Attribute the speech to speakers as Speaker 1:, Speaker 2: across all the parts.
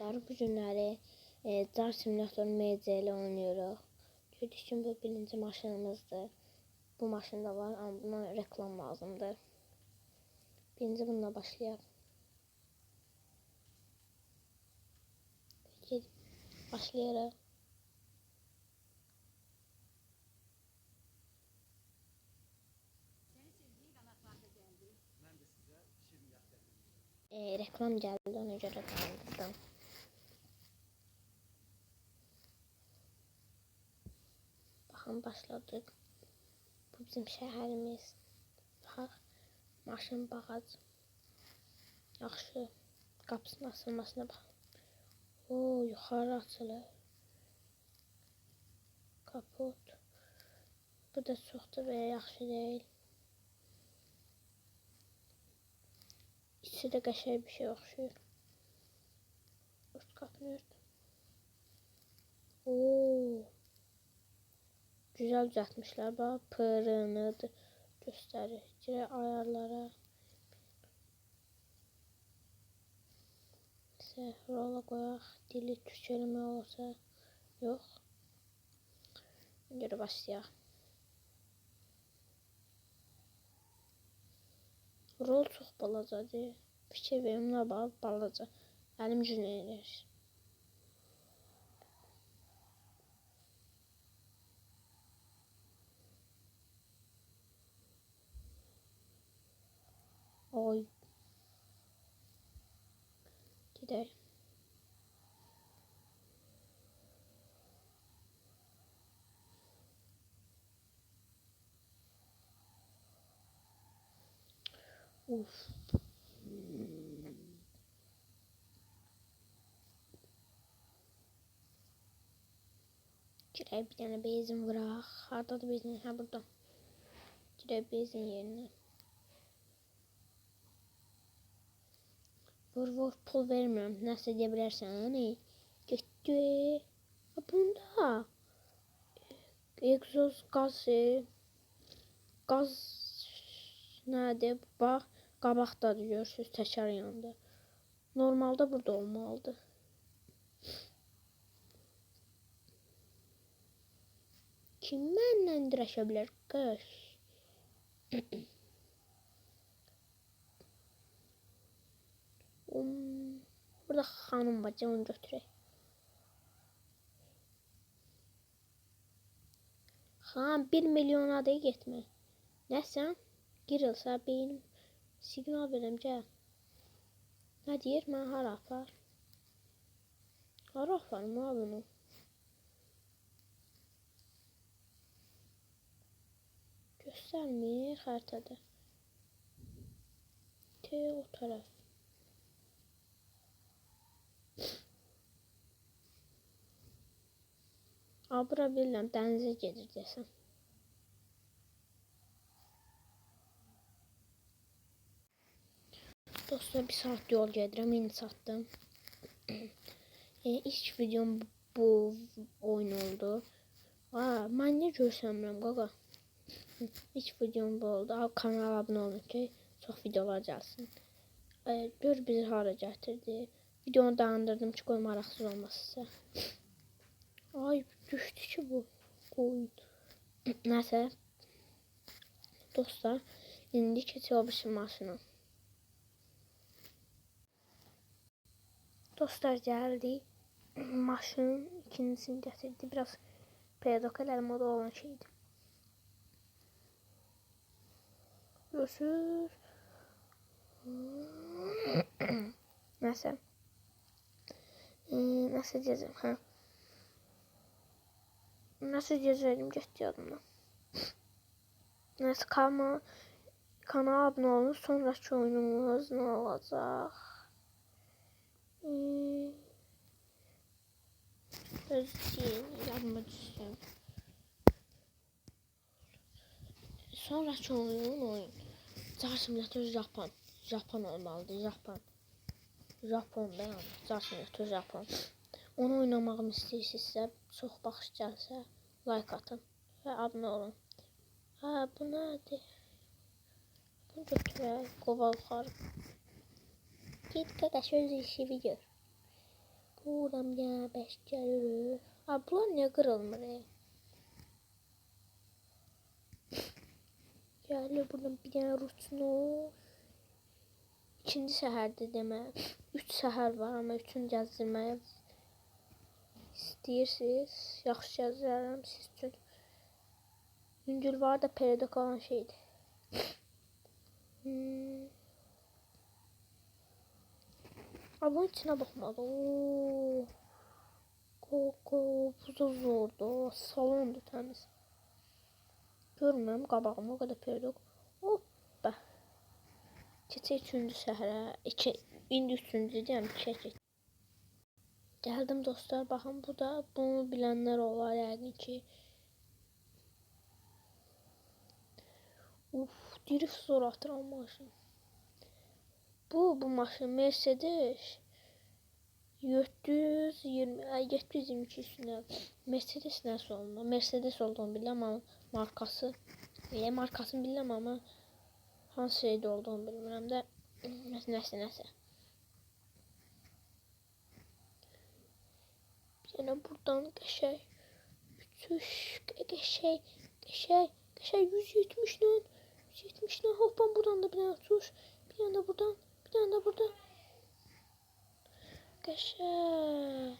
Speaker 1: arkadaşlar. Bu günləri e, Car Simulator MC ile oynuyoruz. Gördüyünüz kimi bu birinci maşınımızdır. Bu maşında var ama buna reklam lazımdır. Birinci bununla başlayaq. Peki, başlayarıq. E, reklam geldi ona göre kaldırdım. Baxın başladık. Bu bizim şəhərimiz. Bax, maşın bağac. Yaxşı. Qapısının açılmasına bax. O, yuxarı açılır. Kaput. Bu da çox da belə yaxşı deyil. İçi də qəşəng bir şey oxşuyur. Ört qapını ört. Oo. Güzel düzeltmişler. Bak pırını. Gire ayarlara. İşte rola koyaq. Dili tükürmə olsa. Yox. Görə başlayaq. Rol çox balacadır. Fikir verim nə bal balaca. Əlim gücünə eləyir. Oy. Gidelim. Uf. Girək bir dənə benzin vuraq. Hardadır benzin? Hə, burada. Girək benzin yerinə. Vur vur pul vermirəm. Nəsə deyə bilərsən, hani? Getdi. Bunda. Egzoz qazı. Qaz nədir? Bax, qabaqdadır görürsüz, təkər yanında. Normalda burada olmalıdır. Kim mənlə dirəşə bilər? Qış. Um, burada xanım var, onu götürək. Xan 1 milyona da getmə. Nəsən? Girilsə beynim siqnal verəm gəl. Nə deyir? Mən hara apar? Hara aparım ha bunu? Göstərmir xəritədə. Te o tərəf. Abra bilirəm dənizə gedir desəm. Dostlar bir saat yol gedirəm, indi çatdım. e, ilk videom bu oyun oldu. Aa, mən niyə görsəmirəm qaqa? İlk videom bu oldu. Abi kanala abunə olun ki, çox videolar gəlsin. E, gör bizi hara gətirdi. Videonu dayandırdım ki, qoy maraqsız olmasın. Ay, düşdü ki bu. Qoy. Nəsə. Dostlar, indi keçək o bir maşına. Dostlar geldi. Maşının ikincisini getirdi. Biraz pedokal moda olan şeydi. Görüşürüz. Neyse. Ee, nasıl diyeceğim ha? Nasıl diyeceğim geçti yanımdan. Neyse kalma. Kanala abone olun. Sonraki oyunumuz ne olacak? Hmm. Özgün yapmak istiyorum. Sonraki oyun oyun. Car Simulator Japon. Japon olmalıdır. Japon. Japon ben. Car Simulator Japon. Onu oynamağımı istəyirsinizsə, çox baxış gəlsə, like atın və abunə olun. Ha, bu nədir? Bunu götürək, qova yuxarı. Git qaqaş öz işi gör. Buram ya beş gəlir. Ha bunlar niyə qırılmır? e? Gəlir buradan bir dənə rutinor. İkinci səhərdir demə. Üç səhər var amma üçün gəzdirməyə istəyirsiniz. Yaxşı gəzdirərəm siz üçün. Yüngül var da peride kalan şeydi. Hmm. Aa, bunun içine bakmadı. Oo. Koko, bu da zordu. Salondu təmiz. Görmürəm qabağımı o qədər yok. Hoppa. Keçək üçüncü səhərə. İki, indi üçüncü deyəm, ikiyə keç. Gəldim dostlar, baxın bu da bunu bilənlər olar yəqin ki. Uf, drift zor atıran maşın. Bu, bu maşın Mercedes 720, ay, 722 üstüne. Mercedes nəsə olma. Mercedes olduğunu bilirəm amma markası. Elə markasını bilirəm amma hansı şeydə olduğunu bilmirəm də. Nəsə, nəsə, nəsə. Dənə buradan qəşəng. Uçuş, qəşəng, qəşəng, qəşəng 170 ilə 170 ilə hoppan buradan da bir dənə uçuş. Bir dənə də buradan, bir dənə də buradan. Qəşəng.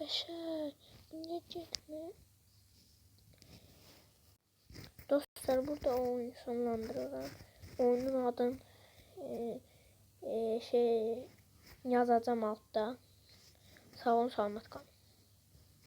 Speaker 1: Bu niyə getmir? Dostlar burada oyunu sonlandırıram. Oyunun adını e, e, şey yazacağım altta. Sağ olun, salamat qalın.